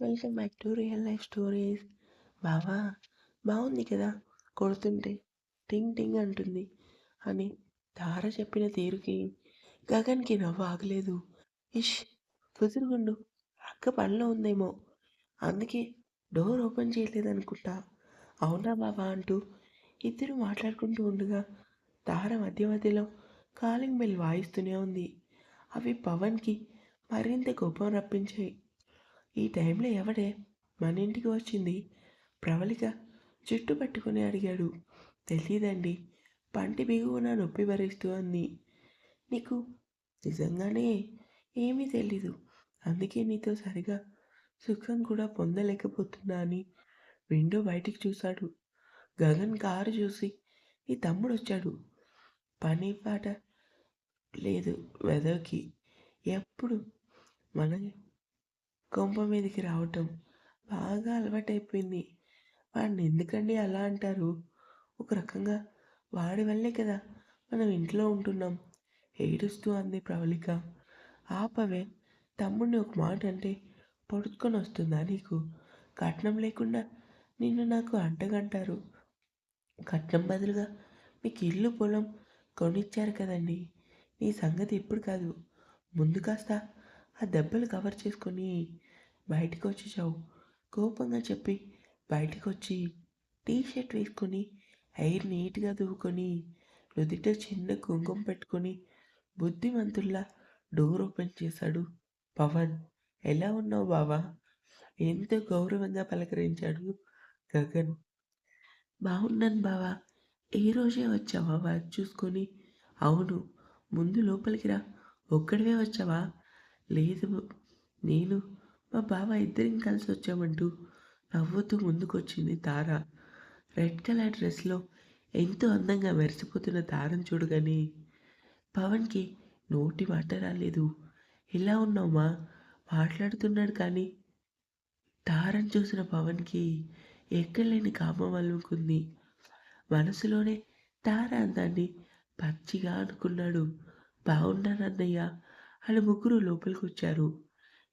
Welcome back to real life stories బావా బాగుంది కదా కొడుతుంటే. టింగ్ టింగ్ అంటుంది అని తార చెప్పిన తీరుకి గగన్కి నవ్వు ఆగలేదు. ఇష్ కుదురుగుండు. అక్క పనిలో ఉందేమో. అందుకే డోర్ ఓపెన్ చేయలేదనుకుంటా. అవునా బావా అంటూ ఇద్దరు మాట్లాడుకుంటూ ఉండగా తార మధ్య మధ్యలో కాలింగ్ బెల్ వాయిస్తూనే ఉంది. అవి పవన్కి మరింత కోపం రప్పించాయి. ఈ టైంలో ఎవడే? మన ఇంటికి వచ్చింది. ప్రవళిక జుట్టు పట్టుకుని అడిగాడు. తెలియదండి పంటి బిగువున నొప్పి భరిస్తూ అంది. నీకు నిజంగానే ఏమీ తెలీదు. అందుకే నీతో సరిగా సుఖం కూడా పొందలేకపోతున్నా అని విండో బయటికి చూశాడు. గగన్ కారు చూసి నీ తమ్ముడు వచ్చాడు పని పాట లేదు వెదకి ఎప్పుడు? మన కొంప మీదకి రావటం బాగా అలవాటైపోయింది. వాడిని ఎందుకండి అలా అంటారు? ఒక రకంగా వాడి వల్లే కదా మనం ఇంట్లో ఉంటున్నాం. ఏడుస్తూ అంది ప్రవళిక. ఆపవే తమ్ముడిని ఒక మాట అంటే పొడుచుకొని వస్తుందా నీకు? కట్నం లేకుండా నిన్ను నాకు అంటగంటారు. కట్నం బదులుగా మీకు ఇల్లు పొలం కొనిచ్చారు కదండి. నీ సంగతి ఇప్పుడు కాదు. ముందు కాస్త ఆ దెబ్బలు కవర్ చేసుకొని బయటికి వచ్చేసావు కోపంగా చెప్పి బయటికి వచ్చి టీ షర్ట్ వేసుకొని హెయిర్ నీట్గా దువ్వుకొని నుదిట చిన్న కుంకుమ పెట్టుకొని బుద్ధిమంతుల్లా డోర్ ఓపెన్ చేశాడు పవన్. ఎలా ఉన్నావు బావా? ఎంతో గౌరవంగా పలకరించాడు గగన్. బాగున్నాను బావా. ఈ రోజే వచ్చావా? చూసుకొని. అవును. ముందు లోపలికి రా. ఒక్కడివే వచ్చావా? లేదు నేను మా బావ ఇద్దరం కలిసి వచ్చామంటూ నవ్వుతూ ముందుకొచ్చింది తార. రెడ్ కలర్ డ్రెస్లో ఎంతో అందంగా మెరిసిపోతున్న తారను చూడగానే పవన్కి నోటి మాట రాలేదు. ఎలా ఉన్నావుమా మాట్లాడుతున్నాడు కానీ. తారను చూసిన పవన్కి ఎక్కడలేని కామం అలుముకుంది. మనసులోనే తార అందాన్ని పచ్చిగా అనుకున్నాడు. బాగున్నానన్నయ్య అని ముగ్గురు లోపలికి వచ్చారు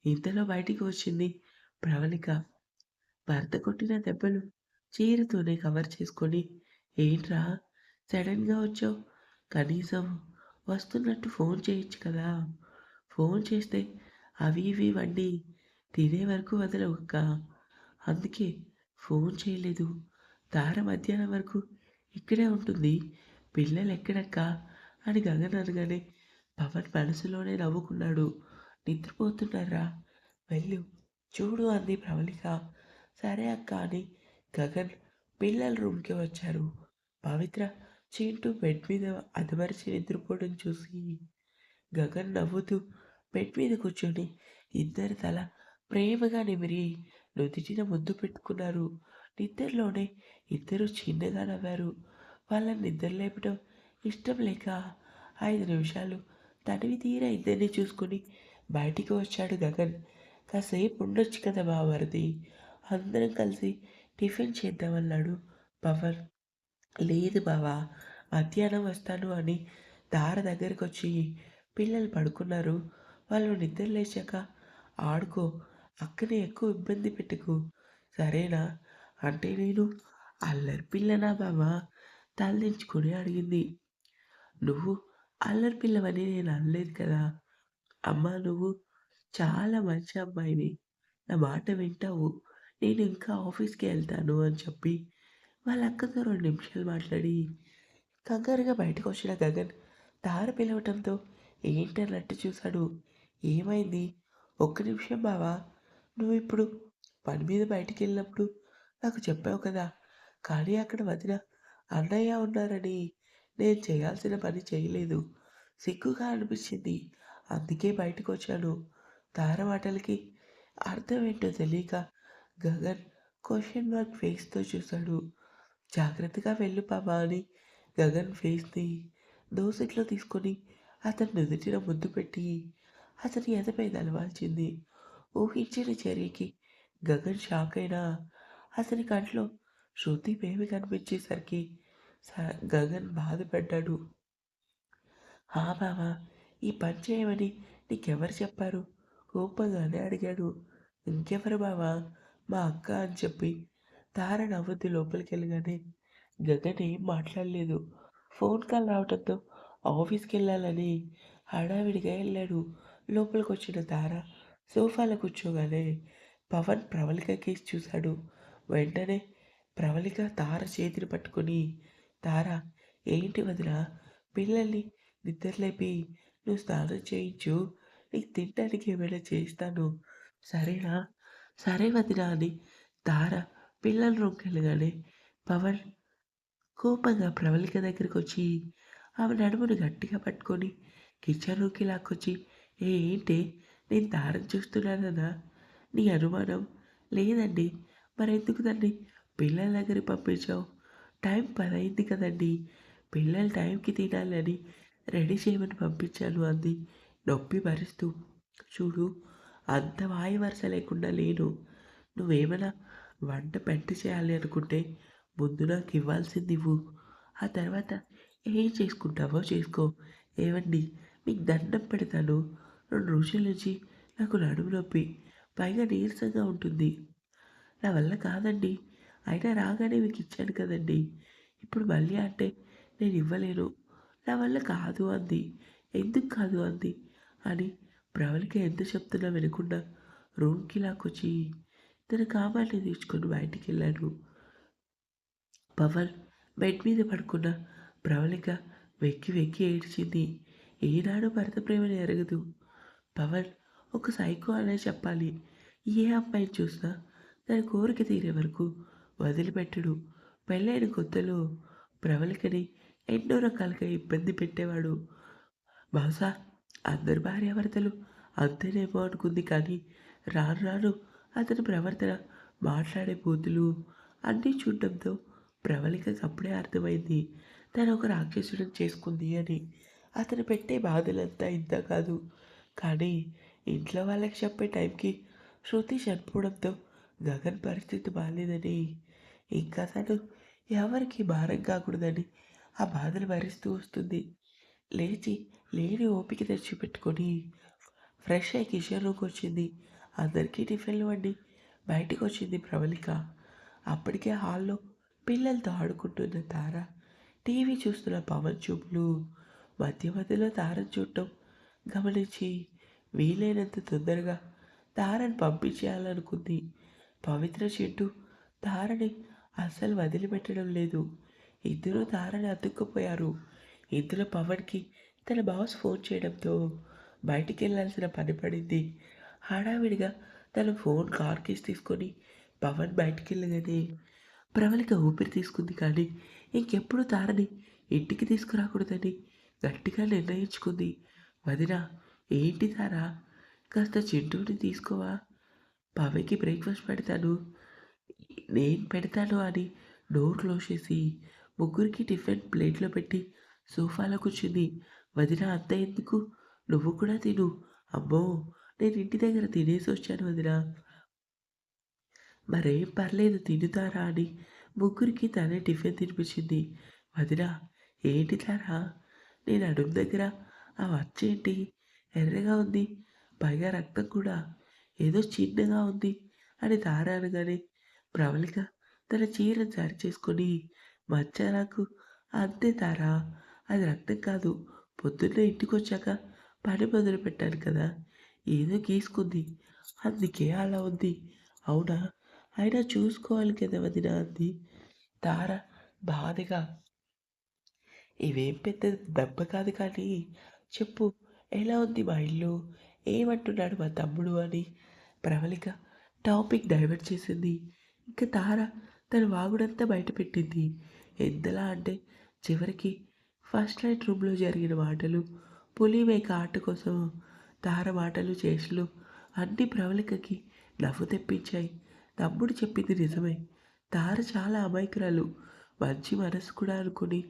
ఇంతలో బయటికి వచ్చింది ప్రవళిక. భర్త కొట్టిన దెబ్బలు చీరతోనే కవర్ చేసుకొని ఏంట్రా సడన్గా వచ్చావు? కనీసం వస్తున్నట్టు ఫోన్ చేయొచ్చు కదా. ఫోన్ చేస్తే అవి ఇవి వండి తినే వరకు వదలవక్క అందుకే ఫోన్ చేయలేదు. తార మధ్యాహ్నం వరకు ఇక్కడే ఉంటుంది. పిల్లలు ఎక్కడక్క? అని గగన్ అనగానే పవన్ మనసులోనే నవ్వుకున్నాడు. నిద్రపోతున్నారా వెళ్ళు. చూడు అంది ప్రవళిక. సరే అక్క అని గగన్ పిల్లల రూమ్కి వచ్చారు. పవిత్ర చింటూ బెడ్ మీద అదమరిచి నిద్రపోవడం చూసి గగన్ నవ్వుతూ బెడ్ మీద కూర్చొని ఇద్దరి తల ప్రేమగా నిమిరి నుదిటిన ముద్దు పెట్టుకున్నారు. నిద్రలోనే ఇద్దరు చిన్నగా నవ్వారు. వాళ్ళని నిద్ర లేపడం ఇష్టం లేక ఐదు నిమిషాలు తనివి తీరా ఇద్దరిని చూసుకొని బయటికి వచ్చాడు గగన్. కాసేపు ఉండొచ్చు కదా బావరిది. అందరం కలిసి టిఫిన్ చేద్దామన్నాడు పవన్. లేదు బావా మధ్యాహ్నం వస్తాను అని దార దగ్గరికి వచ్చి పిల్లలు పడుకున్నారు. వాళ్ళు నిద్ర లేచాక ఆడుకో అక్కనే ఎక్కువ ఇబ్బంది పెట్టుకు. సరేనా? అంటే నేను అల్లరి పిల్లనా బావా? తలదించుకొని అడిగింది. నువ్వు అల్లరి పిల్లవని నేను అనలేదు కదా! అమ్మా నువ్వు చాలా మంచి అమ్మాయిని నా మాట వింటావు. నేను ఇంకా ఆఫీస్కి వెళ్తాను అని చెప్పి వాళ్ళ అక్కతో రెండు నిమిషాలు మాట్లాడి కంగారుగా బయటకు వచ్చిన గగన్ తార పిలవటంతో ఏంటన్నట్టు చూశాడు. ఏమైంది? ఒక్క నిమిషం బావా! నువ్వు ఇప్పుడు పని మీద బయటికి వెళ్ళినప్పుడు నాకు చెప్పావు కదా! కానీ అక్కడ వదిన అన్నయ్య ఉన్నారని. నేను చేయాల్సిన పని చేయలేదు. సిగ్గుగా అనిపించింది. అందుకే బయటకు వచ్చాను తారమాటలకి అర్థం ఏంటో తెలియక గగన్ క్వశ్చన్ మార్క్ ఫేస్తో చూశాడు. జాగ్రత్తగా వెళ్ళు పాపా అని గగన్ ఫేస్ని దోసెట్లో తీసుకొని అతను నుదుటిన ముద్దు పెట్టి అతని ఎదపై తలవాల్చింది ఊహించిన చర్యకి గగన్ షాక్ అయినా అతని కంట్లో శృతి బేబీ కనిపించేసరికి గగన్ బాధపడ్డాడు. హా బావా ఈ పని చేయమని నీకెవరు చెప్పారు? కోపంగానే అడిగాడు. ఇంకెవరు బావా? మా అక్క అని చెప్పి తార నవ్వుద్ది లోపలికి వెళ్ళగానే గగన్ ఏం మాట్లాడలేదు. ఫోన్ కాల్ రావడంతో ఆఫీస్కి వెళ్ళాలని హడావిడిగా వెళ్ళాడు. లోపలికి వచ్చిన తార సోఫాలో కూర్చోగానే పవన్ ప్రవళిక కేసు చూశాడు. వెంటనే ప్రవళిక తార చేతిని పట్టుకొని తార ఏంటి వదిన? పిల్లల్ని నిద్రలేపి నువ్వు స్నానం చేయించు. నీకు తినడానికి ఏమైనా చేస్తాను సరేనా? సరే వదినా అని తార పిల్లల రూమ్కి వెళ్ళగానే పవన్ కోపంగా ప్రవళిక దగ్గరికి వచ్చి ఆమె నడుమును గట్టిగా పట్టుకొని కిచెన్ రూమ్కి లాక్కొచ్చి ఏ ఏంటి? నేను తారం చూస్తున్నానన్నా నీ అనుమానం లేదండి. మరెందుకు దాన్ని పిల్లల దగ్గర పంపించావు? టైం పదైంది కదండి. పిల్లలు టైంకి తినాలని రెడీ చేయమని పంపించాను అంది. నొప్పి భరిస్తూ. చూడు అంత వాయి వరుస లేకుండా లేను. నువ్వేమైనా వంట పెంట చేయాలి అనుకుంటే ముందు నాకు ఇవ్వాల్సింది ఇవ్వు. ఆ తర్వాత ఏం చేసుకుంటావో చేసుకో. ఏవండి మీకు దండం పెడతాను. రెండు రోజుల నుంచి నాకు నడుము నొప్పి. పైగా నీరసంగా ఉంటుంది. నా వల్ల కాదండి. అయినా రాగానే మీకు ఇచ్చాను కదండి. ఇప్పుడు మళ్ళీ అంటే నేను ఇవ్వలేను. నా వల్ల కాదు అంది. ఎందుకు కాదు అంది? అని ప్రవళిక ఎంత చెప్తున్నా వినకుండా రూమ్కి లాక్కొచ్చి తన కామాన్ని తీసుకొని బయటికి వెళ్ళాడు పవన్ బెడ్ మీద పడుకున్న ప్రవళిక వెక్కి వెక్కి ఏడ్చింది. ఏనాడు భర్త ప్రేమని ఎరగదు పవన్ ఒక సైకో అనే చెప్పాలి. ఏ అమ్మాయిని చూసినా దాని కోరిక తీరే వరకు వదిలిపెట్టడు. పెళ్ళైన కొత్తలో ప్రవళికని ఎన్నో రకాలుగా ఇబ్బంది పెట్టేవాడు. బహుశా అందరు భార్యాభర్తలు అంతేనేమో అనుకుంది కానీ రాను రాను అతని ప్రవర్తన మాట్లాడే బూతులు అన్నీ చూడడంతో ప్రవళికకి అప్పుడే అర్థమైంది. తను ఒక రాక్షసుడిని చేసుకుంది అని. అతను పెట్టే బాధలంతా ఇంత కాదు. కానీ ఇంట్లో వాళ్ళకి చెప్పే టైంకి శృతి చనిపోవడంతో గగన్ పరిస్థితి బాగాలేదని ఇంకా తను ఎవరికి భారం కాకూడదని ఆ బాధలు భరిస్తూ వస్తుంది. లేచి లేని ఓపిక తెచ్చిపెట్టుకొని ఫ్రెష్ అయ్యి కిషన్ రూమ్కి వచ్చింది. అందరికీ టిఫిన్లు వండి బయటకు వచ్చింది ప్రవళిక అప్పటికే హాల్లో పిల్లలతో ఆడుకుంటున్న తార టీవీ చూస్తున్న పవన్ చూపులు మధ్య మధ్యలో తారను చూడటం గమనించి వీలైనంత తొందరగా తారను పంపించేయాలనుకుంది. పవిత్ర చెట్టు తారని అస్సలు వదిలిపెట్టడం లేదు. ఇద్దరూ తారని అతుక్కుపోయారు. ఇందులో పవన్కి తన బాస్ ఫోన్ చేయడంతో బయటికి వెళ్ళాల్సిన పని పడింది. హడావిడిగా తన ఫోన్ కార్ కేసు తీసుకొని పవన్ బయటికి వెళ్ళగానే ప్రవళిక ఊపిరి తీసుకుంది కానీ ఇంకెప్పుడు తారని ఇంటికి తీసుకురాకూడదని గట్టిగా నిర్ణయించుకుంది. వదిన ఏంటి తారా? కాస్త చింటూని తీసుకోవా? పవన్కి బ్రేక్ఫాస్ట్ పెడతాను. నేను పెడతాను అని డోర్ క్లోజ్ చేసి ముగ్గురికి టిఫిన్ ప్లేట్లో పెట్టి సోఫాలో కూర్చుంది. వదిన అంత ఎందుకు? నువ్వు కూడా తిను. అమ్మో నేను ఇంటి దగ్గర తినేసి వచ్చాను వదిన. మరేం పర్లేదు తినుతారా అని ముగ్గురికి తనే టిఫిన్ తినిపించింది. వదిన ఏంటి తారా నేను అడుగు దగ్గర ఆ వచ్చేంటి ఎర్రగా ఉంది పైగా రక్తం కూడా ఏదో చిన్నగా ఉంది అని తారాను అనగానే ప్రవళిక తన చీరను సరి చేసుకొని మచ్చ నాకు అంతే తారా అది రక్తం కాదు. పొద్దున్నే ఇంటికి వచ్చాక పని మొదలు పెట్టాను కదా ఏదో గీసుకుంది. అందుకే అలా ఉంది. అవునా? అయినా చూసుకోవాలి కదా వదిన అంది. తార బాధగా. ఇవేం పెద్ద దెబ్బ కాదు కానీ చెప్పు ఎలా ఉంది మా ఇల్లు? ఏమంటున్నాడు మా తమ్ముడు అని ప్రవళిక టాపిక్ డైవర్ట్ చేసింది. ఇంక తార తన వాగుడంతా బయటపెట్టింది. ఎంతలా అంటే చివరికి ఫస్ట్ నైట్ రూమ్లో జరిగిన మాటలు పులి మేక ఆట కోసం తార మాటలు చేసులు అన్ని ప్రవళికకి నవ్వు తెప్పించాయి. తమ్ముడు చెప్పింది నిజమే. తార చాలా అమాయకురాలు. మంచి మనసు కూడా అనుకుని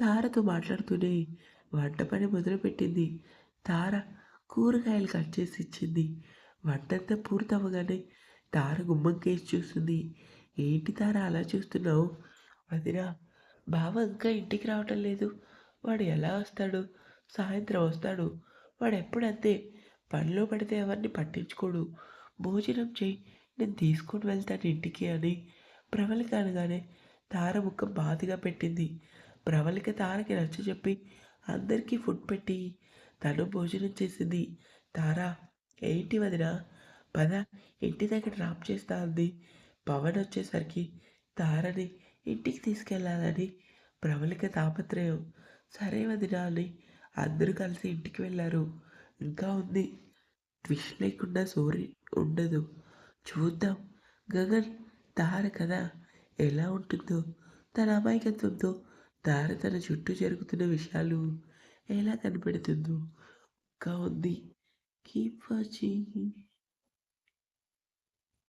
తారతో మాట్లాడుతూనే వంట పని మొదలుపెట్టింది. తార కూరగాయలు కట్ చేసి ఇచ్చింది. వంటంతా పూర్తవగానే తార గుమ్మంకేసి చూస్తుంది. ఏంటి తార అలా చూస్తున్నావు? వదినా బావ ఇంకా ఇంటికి రావటం లేదు. వాడు ఎలా వస్తాడు? సాయంత్రం వస్తాడు. వాడు ఎప్పుడంతే? పనిలో పడితే ఎవరిని పట్టించుకోడు. భోజనం చేయి నేను తీసుకొని వెళ్తాను ఇంటికి అని. ప్రవళిక అనగానే తార ముఖం బాధగా పెట్టింది. ప్రవళిక తారకి నచ్చ చెప్పి అందరికీ ఫుడ్ పెట్టి తను భోజనం చేసింది. తార ఏంటి వదిన? పద ఇంటి దగ్గర డ్రాప్ చేస్తా అంది. పవన్ వచ్చేసరికి తారని ఇంటికి తీసుకెళ్ళాలని ప్రబలిక తాపత్రయం. సరే వదిన అని అందరూ కలిసి ఇంటికి వెళ్ళారు. ఇంకా ఉంది. ట్విష్ లేకుండా సూర్యు ఉండదు. చూద్దాం. గగన్ తార కదా ఎలా ఉంటుందో తన అమాయకత్వంతో తార తన చుట్టూ జరుగుతున్న విషయాలు ఎలా కనిపెడుతుందో. ఇంకా ఉంది. Keep watching